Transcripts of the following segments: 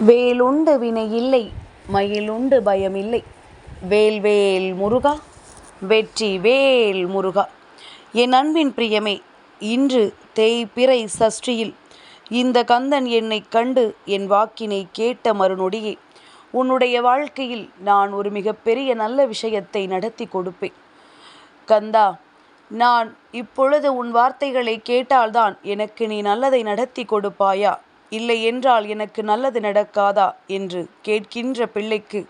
வேலுண்டு வினை இல்லை மயிலுண்டு இல்லை வேல் வேல் முருகா வெற்றி வேல் முருகா. என் அன்பின் பிரியமே இன்று தேய்பிறை சஷ்டியில் இந்த கந்தன் என்னை கண்டு என் வாக்கினை கேட்ட மறுநொடியே உன்னுடைய வாழ்க்கையில் நான் ஒரு மிகப்பெரிய நல்ல விஷயத்தை நடத்தி கொடுப்பேன். கந்தா நான் இப்பொழுது உன் வார்த்தைகளை கேட்டால்தான் எனக்கு நீ நல்லதை நடத்தி கொடுப்பாயா? இல்லை என்றால் எனக்கு நல்லது நடக்காதா? என்று கேட்கின்ற பிள்ளைக்கு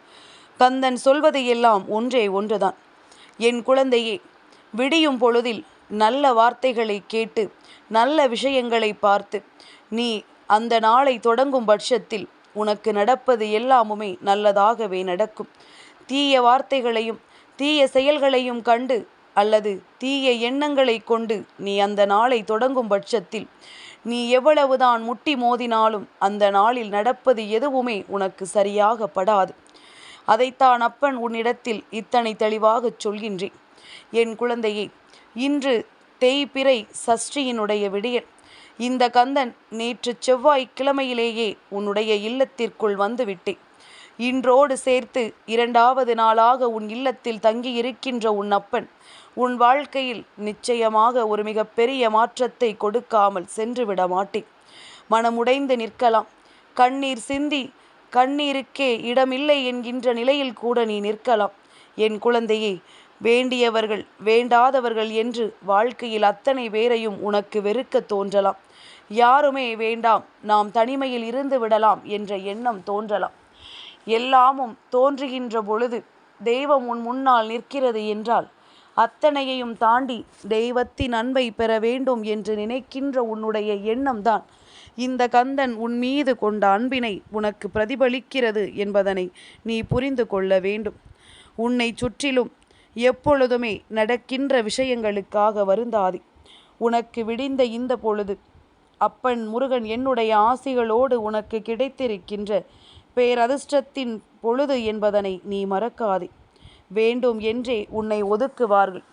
கந்தன் சொல்வதையெல்லாம் ஒன்றே ஒன்றுதான். என் குழந்தையே விடியும் பொழுதில் நல்ல வார்த்தைகளை கேட்டு நல்ல விஷயங்களை பார்த்து நீ அந்த நாளை தொடங்கும் பட்சத்தில் உனக்கு நடப்பது எல்லாமுமே நல்லதாகவே நடக்கும். தீய வார்த்தைகளையும் தீய செயல்களையும் கண்டு அல்லது தீய எண்ணங்களை கொண்டு நீ அந்த நாளை தொடங்கும் பட்சத்தில் நீ எவ்வளவுதான் முட்டி மோதினாலும் அந்த நாளில் நடப்பது எதுவுமே உனக்கு சரியாக படாது அதைத்தான் அப்பன் உன்னிடத்தில் இத்தனை தெளிவாகச் சொல்கின்றேன் என் குழந்தையே இன்று தேய்பிறை சஷ்டியினுடைய விடியல். இந்த கந்தன் நேற்று செவ்வாய் கிழமையிலேயே உன்னுடைய இல்லத்திற்குள் வந்துவிட்டேன் இன்றோடு சேர்த்து இரண்டாவது நாளாக உன் இல்லத்தில் தங்கியிருக்கின்ற உன் அப்பன் உன் வாழ்க்கையில் நிச்சயமாக ஒரு மிகப்பெரிய மாற்றத்தை கொடுக்காமல் சென்று விட மாட்டேன். மனமுடைந்து நிற்கலாம். கண்ணீர் சிந்தி கண்ணீருக்கே இடமில்லை என்கின்ற நிலையில் கூட நீ நிற்கலாம். என் குழந்தையே வேண்டியவர்கள் வேண்டாதவர்கள் என்று வாழ்க்கையில் அத்தனை பேரையும் உனக்கு வெறுக்க தோன்றலாம். யாருமே வேண்டாம் நாம் தனிமையில் இருந்து விடலாம் என்ற எண்ணம் தோன்றலாம். எல்லாமும் தோன்றுகின்ற பொழுது தெய்வம் உன் முன்னால் நிற்கிறது என்றால் அத்தனையையும் தாண்டி தெய்வத்தின் அன்பை பெற வேண்டும் என்று நினைக்கின்ற உன்னுடைய எண்ணம்தான். இந்த கந்தன் உன் மீது கொண்ட அன்பினை உனக்கு பிரதிபலிக்கிறது என்பதனை நீ புரிந்து கொள்ள வேண்டும். உன்னை சுற்றிலும் எப்பொழுதுமே நடக்கின்ற விஷயங்களுக்காக வருந்தாதி. உனக்கு விடிந்த இந்த பொழுது அப்பன் முருகன் என்னுடைய ஆசிகளோடு உனக்கு கிடைத்திருக்கின்ற பேரதிர்ஷ்டத்தின் பொழுது என்பதனை நீ மறக்காதே. வேண்டும் என்றே உன்னை ஒதுக்குவார்கள்.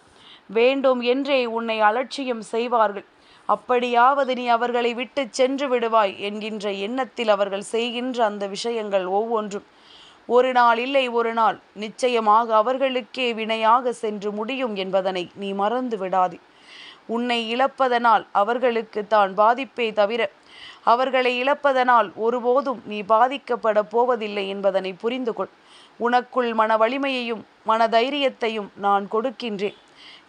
வேண்டும் என்றே உன்னை அலட்சியம் செய்வார்கள். அப்படியாவது நீ அவர்களை விட்டு சென்று விடுவாய் என்கின்ற எண்ணத்தில் அவர்கள் செய்கின்ற அந்த விஷயங்கள் ஒவ்வொன்றும். ஒரு நாள் இல்லை ஒரு நாள். நிச்சயமாக அவர்களுக்கே வினையாக சென்று முடியும் என்பதனை நீ மறந்து விடாதே. உன்னை இழப்பதனால் அவர்களுக்கு தான் பாதிப்பே தவிர அவர்களை இழப்பதனால் ஒருபோதும் நீ பாதிக்கப்பட போவதில்லை என்பதனை புரிந்து கொள் உனக்குள் மன வலிமையையும் மன தைரியத்தையும் நான் கொடுக்கின்றேன்.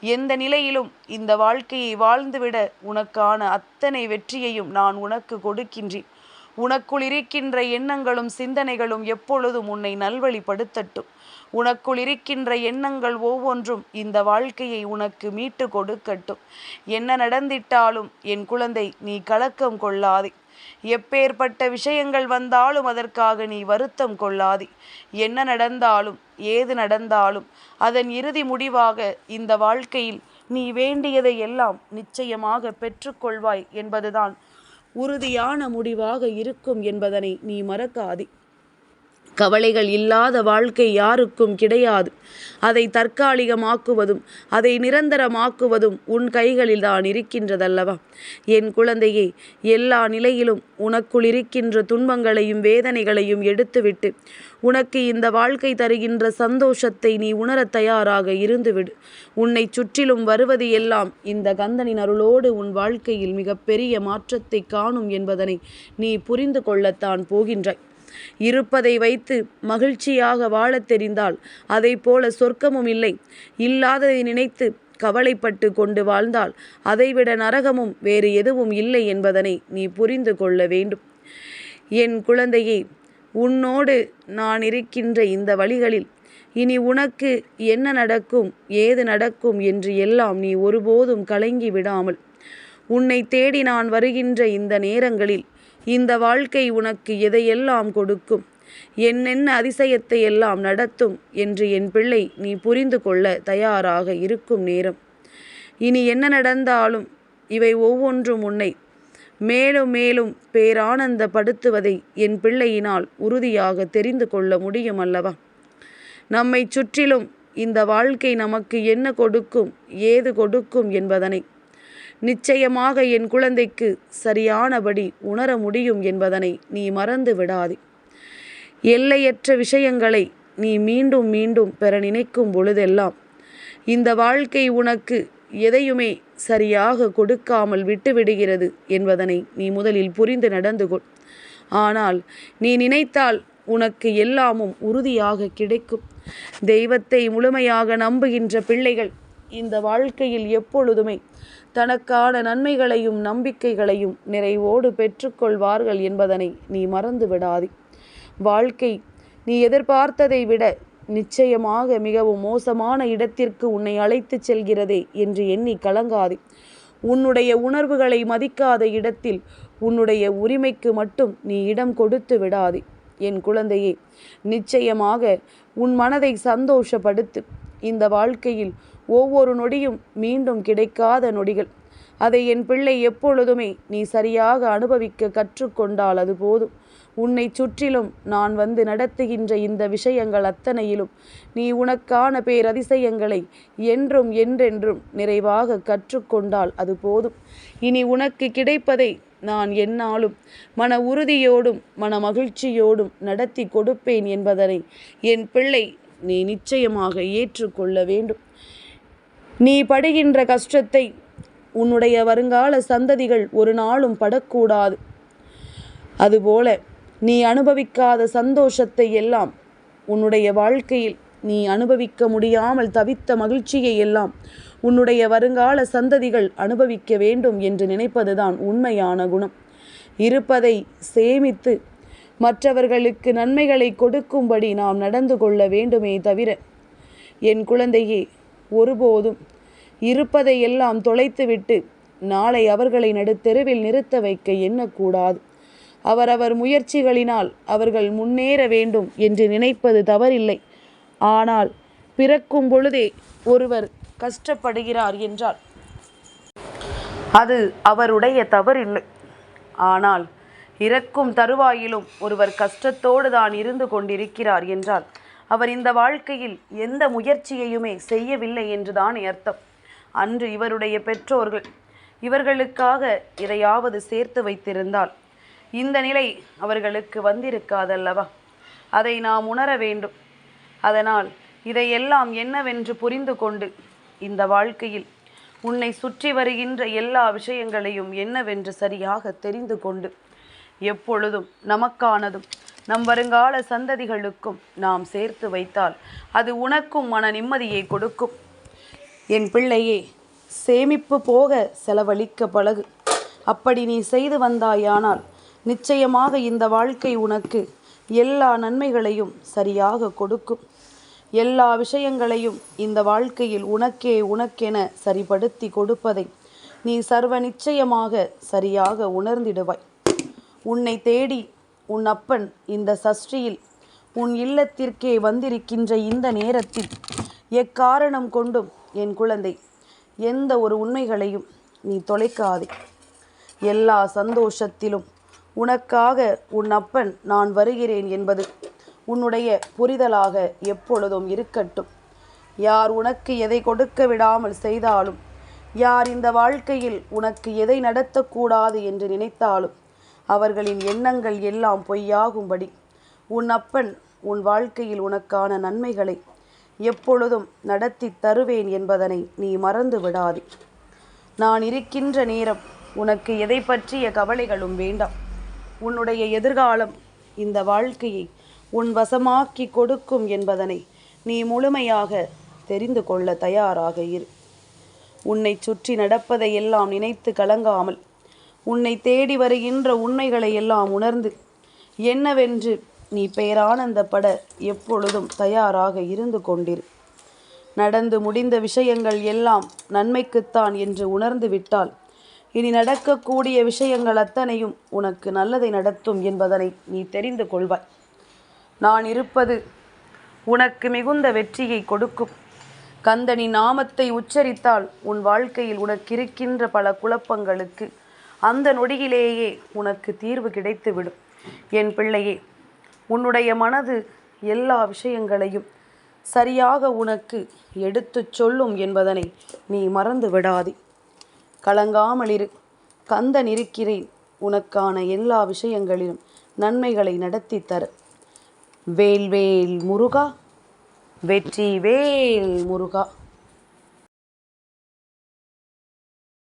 எந்த நிலையிலும் இந்த வாழ்க்கையை வாழ்ந்துவிட உனக்கான அத்தனை வெற்றியையும் நான் உனக்கு கொடுக்கின்றேன். உனக்குள் இருக்கின்ற எண்ணங்களும் சிந்தனைகளும் எப்பொழுதும் உன்னை நல்வழிப்படுத்தட்டும். உனக்குள் இருக்கின்ற எண்ணங்கள் ஒவ்வொன்றும் இந்த வாழ்க்கையை உனக்கு மீட்டு கொடுக்கட்டும். என்ன நடந்திட்டாலும் என் குழந்தை நீ கலக்கம் கொள்ளாதே. எப்பேற்பட்ட விஷயங்கள் வந்தாலும் அதற்காக நீ வருத்தம் கொள்ளாதே. என்ன நடந்தாலும் ஏது நடந்தாலும் அதன் இறுதி முடிவாக இந்த வாழ்க்கையில் நீ வேண்டியதை எல்லாம் நிச்சயமாக பெற்றுக்கொள்வாய் என்பதுதான் உறுதியான முடிவாக இருக்கும் என்பதனை நீ மறக்காதே. கவலைகள் இல்லாத வாழ்க்கை யாருக்கும் கிடையாது. அதை தற்காலிகமாக்குவதும் அதை நிரந்தரமாக்குவதும் உன் கைகளில் தான் இருக்கின்றதல்லவா? என் குழந்தையே எல்லா நிலையிலும் உனக்குள் இருக்கின்ற துன்பங்களையும் வேதனைகளையும் எடுத்துவிட்டு உனக்கு இந்த வாழ்க்கை தருகின்ற சந்தோஷத்தை நீ உணரத் தயாராக இருந்துவிடு. உன்னை சுற்றிலும் வருவது எல்லாம் இந்த கந்தனின் அருளோடு உன் வாழ்க்கையில் மிகப்பெரிய மாற்றத்தை காணும் என்பதனை நீ புரிந்து கொள்ளத்தான் போகின்றாய். இருப்பதை வைத்து மகிழ்ச்சியாக வாழத் தெரிந்தால் அதை போல சொர்க்கமும் இல்லை. இல்லாததை நினைத்து கவலைப்பட்டு கொண்டு வாழ்ந்தால் அதைவிட நரகமும் வேறு எதுவும் இல்லை என்பதனை நீ புரிந்து கொள்ள வேண்டும். என் குழந்தையே உன்னோடு நான் இருக்கின்ற இந்த வழிகளில் இனி உனக்கு என்ன நடக்கும் ஏது நடக்கும் என்று எல்லாம் நீ ஒருபோதும் கலங்கி விடாமல் உன்னை தேடி நான் வருகின்ற இந்த நேரங்களில் இந்த வாழ்க்கை உனக்கு எதையெல்லாம் கொடுக்கும்? என்னென்ன அதிசயத்தை எல்லாம் நடத்தும்? என்று என் பிள்ளை நீ புரிந்து கொள்ள தயாராக இருக்கும் நேரம். இனி என்ன நடந்தாலும் இவை ஒவ்வொன்றும் உன்னை மேலும் மேலும் பேரானந்தப்படுத்துவதை என் பிள்ளையினால் உறுதியாக தெரிந்து கொள்ள முடியும் அல்லவா? நம்மை சுற்றிலும் இந்த வாழ்க்கை நமக்கு என்ன கொடுக்கும்? ஏது கொடுக்கும் என்பதனை நிச்சயமாக என் குழந்தைக்கு சரியானபடி உணர முடியும் என்பதனை நீ மறந்து விடாதே. எல்லையற்ற விஷயங்களை நீ மீண்டும் மீண்டும் பெற நினைக்கும் பொழுதெல்லாம் இந்த வாழ்க்கை உனக்கு எதையுமே சரியாக கொடுக்காமல் விட்டுவிடுகிறது என்பதனை நீ முதலில் புரிந்து நடந்து கொள். ஆனால் நீ நினைத்தால் உனக்கு எல்லாமும் உறுதியாக கிடைக்கும். தெய்வத்தை முழுமையாக நம்புகின்ற பிள்ளைகள் இந்த வாழ்க்கையில் எப்பொழுதுமே தனக்கான நன்மைகளையும் நம்பிக்கைகளையும் நிறைவோடு பெற்றுக்கொள்வார்கள் என்பதனை நீ மறந்து விடாதே வாழ்க்கை நீ எதிர்பார்த்ததை விட நிச்சயமாக மிகவும் மோசமான இடத்திற்கு உன்னை அழைத்துச் செல்கிறதே என்று எண்ணி கலங்காதே. உன்னுடைய உணர்வுகளை மதிக்காத இடத்தில் உன்னுடைய உரிமைக்கு மட்டும் நீ இடம் கொடுத்து விடாதே. என் குழந்தையே நிச்சயமாக உன் மனதை சந்தோஷப்படுத்து. இந்த வாழ்க்கையில் ஒவ்வொரு நொடியும் மீண்டும் கிடைக்காத நொடிகள். அதை என் பிள்ளை எப்பொழுதுமே நீ சரியாக அனுபவிக்க கற்றுக்கொண்டால் அது போதும். உன்னை சுற்றிலும் நான் வந்து நடத்துகின்ற இந்த விஷயங்கள் அத்தனையிலும் நீ உனக்கான பேரதிசயங்களை என்றும் என்றென்றும் நிறைவாக கற்றுக்கொண்டால் அது போதும். இனி உனக்கு கிடைப்பதை நான் என்னாலும் மன உறுதியோடும் மன மகிழ்ச்சியோடும் நடத்தி கொடுப்பேன் என்பதனை என் பிள்ளை நீ நிச்சயமாக ஏற்றுக்கொள்ள வேண்டும். நீ படுகின்ற கஷ்டத்தை உன்னுடைய வருங்கால சந்ததிகள் ஒரு நாளும் படக்கூடாது. அதுபோல நீ அனுபவிக்காத சந்தோஷத்தை எல்லாம் உன்னுடைய வாழ்க்கையில் நீ அனுபவிக்க முடியாமல் தவித்த மகிழ்ச்சியை எல்லாம் உன்னுடைய வருங்கால சந்ததிகள் அனுபவிக்க வேண்டும் என்று நினைப்பதுதான் உண்மையான குணம். இருப்பதை சேமித்து மற்றவர்களுக்கு நன்மைகளை கொடுக்கும்படி நாம் நடந்து கொள்ள வேண்டுமே தவிர என் குழந்தையே ஒருபோதும். இருப்பதை எல்லாம் தொலைத்துவிட்டு நாளை அவர்களை நடுத்தெருவில் நிறுத்த வைக்க எண்ணக்கூடாது. அவரவர் முயற்சிகளினால் அவர்கள் முன்னேற வேண்டும் என்று நினைப்பது தவறில்லை. ஆனால் பிறக்கும் பொழுதே ஒருவர் கஷ்டப்படுகிறார் என்றால் அது அவருடைய தவறில்லை. ஆனால் இறக்கும் தருவாயிலும் ஒருவர் கஷ்டத்தோடு தான் இருந்து கொண்டிருக்கிறார் என்றால் அவர் இந்த வாழ்க்கையில் எந்த முயற்சியையுமே செய்யவில்லை என்றுதான் அர்த்தம். அன்று இவருடைய பெற்றோர்கள் இவர்களுக்காக இதையாவது சேர்த்து வைத்திருந்தால் இந்த நிலை அவர்களுக்கு வந்திருக்காதல்லவா? அதை நாம் உணர வேண்டும். அதனால் இதையெல்லாம் என்னவென்று புரிந்து கொண்டு இந்த வாழ்க்கையில் உன்னை சுற்றி வருகின்ற எல்லா விஷயங்களையும் என்னவென்று சரியாக தெரிந்து கொண்டு எப்பொழுதும் நமக்கானதும் நம் வருங்கால சந்ததிகளுக்கும் நாம் சேர்த்து வைத்தால் அது உனக்கும் மன நிம்மதியை கொடுக்கும். என் பிள்ளையே சேமிப்பு போக செலவழிக்க பழகு. அப்படி நீ செய்து வந்தாயானால் நிச்சயமாக இந்த வாழ்க்கை உனக்கு எல்லா நன்மைகளையும் சரியாக கொடுக்கும். எல்லா விஷயங்களையும் இந்த வாழ்க்கையில் உனக்கே உனக்கென சரிபடுத்தி கொடுப்பதை நீ சர்வ நிச்சயமாக சரியாக உணர்ந்திடுவாய். உன்னை தேடி உன் அப்பன் இந்த சஷ்டியில் உன் இல்லத்திற்கே வந்திருக்கின்ற இந்த நேரத்தில் எக்காரணம் கொண்டும் என் குழந்தை எந்த ஒரு உண்மைகளையும் நீ தொலைக்காதே. எல்லா சந்தோஷத்திலும் உனக்காக உன் அப்பன் நான் வருகிறேன் என்பது உன்னுடைய புரிதலாக எப்பொழுதும் இருக்கட்டும். யார் உனக்கு எதை கொடுக்க விடாமல் செய்தாலும் யார் இந்த வாழ்க்கையில் உனக்கு எதை நடத்தக்கூடாது என்று நினைத்தாலும் அவர்களின் எண்ணங்கள் எல்லாம் பொய்யாகும்படி. உன் அப்பன் உன் வாழ்க்கையில் உனக்கான நன்மைகளை எப்பொழுதும் நடத்தி தருவேன் என்பதனை நீ மறந்து விடாதே. நான் இருக்கின்ற நேரம் உனக்கு எதை பற்றிய கவலைகளும் வேண்டாம். உன்னுடைய எதிர்காலம் இந்த வாழ்க்கையை உன் வசமாக்கி கொடுக்கும் என்பதனை நீ முழுமையாக தெரிந்து கொள்ள தயாராக இரு. உன்னை சுற்றி நடப்பதை எல்லாம் நினைத்து கலங்காமல் உன்னை தேடி வருகின்ற உண்மைகளை எல்லாம் உணர்ந்து என்னவென்று நீ பேரானந்தப்பட எப்பொழுதும் தயாராக இருந்து கொண்டிரு. நடந்து முடிந்த விஷயங்கள் எல்லாம் நன்மைக்குத்தான் என்று உணர்ந்து விட்டால் இனி நடக்கக்கூடிய விஷயங்கள் அத்தனையும் உனக்கு நல்லதை நடத்தும் என்பதனை நீ தெரிந்து கொள்வாய். நான் இருப்பது உனக்கு மிகுந்த வெற்றியை கொடுக்கும். கந்தனி நாமத்தை உச்சரித்தால் உன் வாழ்க்கையில் உனக்கிருக்கின்ற பல குழப்பங்களுக்கு அந்த நொடியிலேயே உனக்கு தீர்வு கிடைத்துவிடும். என் பிள்ளையே உன்னுடைய மனது எல்லா விஷயங்களையும் சரியாக உனக்கு எடுத்துச் சொல்லும் என்பதனை நீ மறந்து விடாதே. கலங்காமலிரு கந்தன் இருக்கிறேன். உனக்கான எல்லா விஷயங்களிலும் நன்மைகளை நடத்தி தர. வேல்வேல் முருகா. வெற்றி வேல் முருகா.